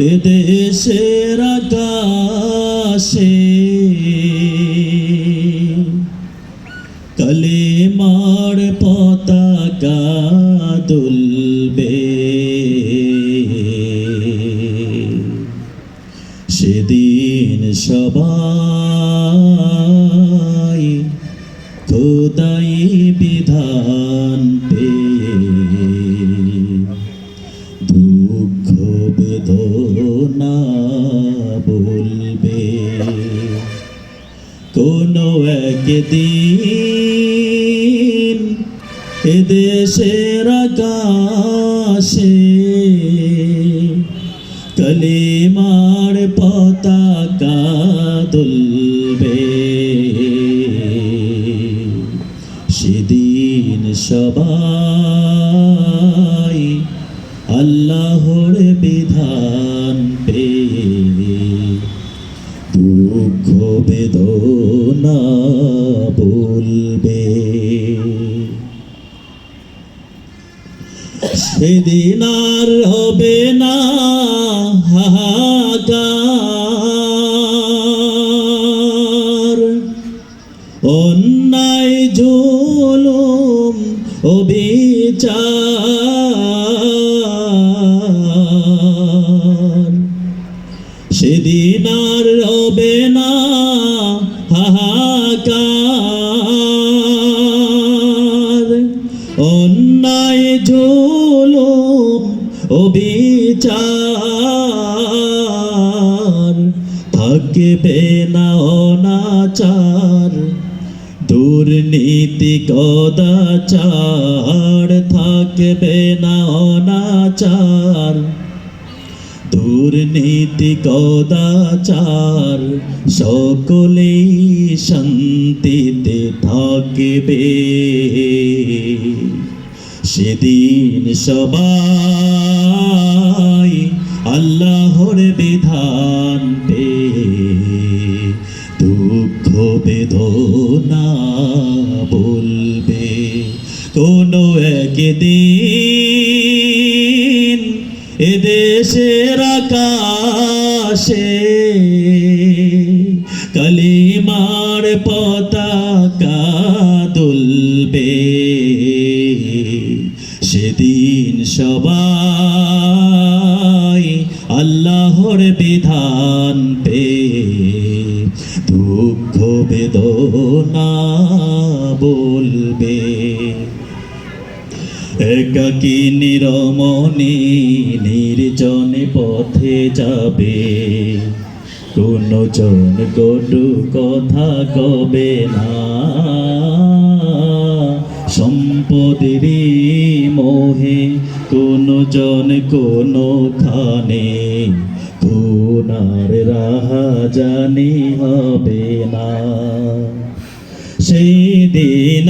এদেশের আকাশে কালেমার পতাকা দুলবে। সেদিন সবাই খোদাই কোনো একদিন এদেশের আকাশে কলিমার পতাকা দুলবে। সেদিন সবাই আল্লাহর বিধান পেয়ে দুঃখ বেদনা বলবে। সেদিন আর হবে না হাহাকার। অন্যায় জুলুম অবিচার। সেদিন থাকবে না অনাচার দুর্নীতি কদাচার থাকবে না অনাচার। দুর্নীতি কদাচার সকলেই শান্তিতে থাকবে। সেদিন সবাই আল্লাহর বিধান বেদনা বলবে। কোনো একদিন এদেশের আকাশে কালিমার পতাকা দুলবে। সেদিন সবাই আল্লাহর বিধান পেয়ে দুঃখ বেদনা বলবে। একাকি নিরমণি নির্জনে পথে যাবে। কোন জন কটু কথা কবে না। সম্পদেরই মোহে কোন জন কোন খানে কোনার রাহা জানি হবে না। সেই দিনার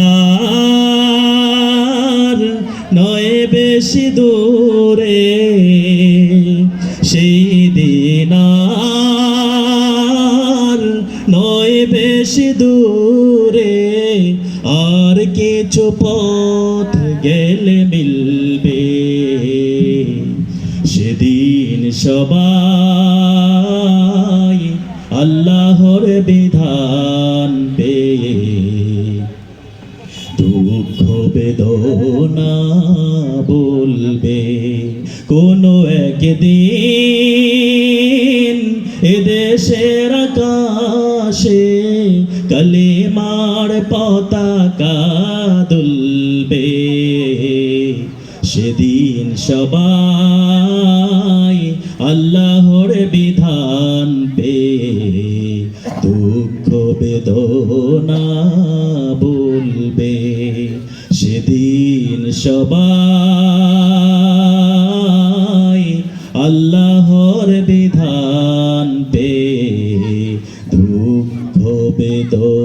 নয় বেশি দূরে, সেই দিনার নয় বেশি দূরে, আর কিছু পথ গেলে মিলবে সবাই আল্লাহর বিধান পেয়ে দুঃখ বেদনা বলবে। কোনো একদিন এদেশের আকাশে কালিমার পতাকা দুলবে। সেদিন সবাই বেদনা বলবে সেদিন সবাই আল্লাহর বিধান পে দুঃখ বেদনা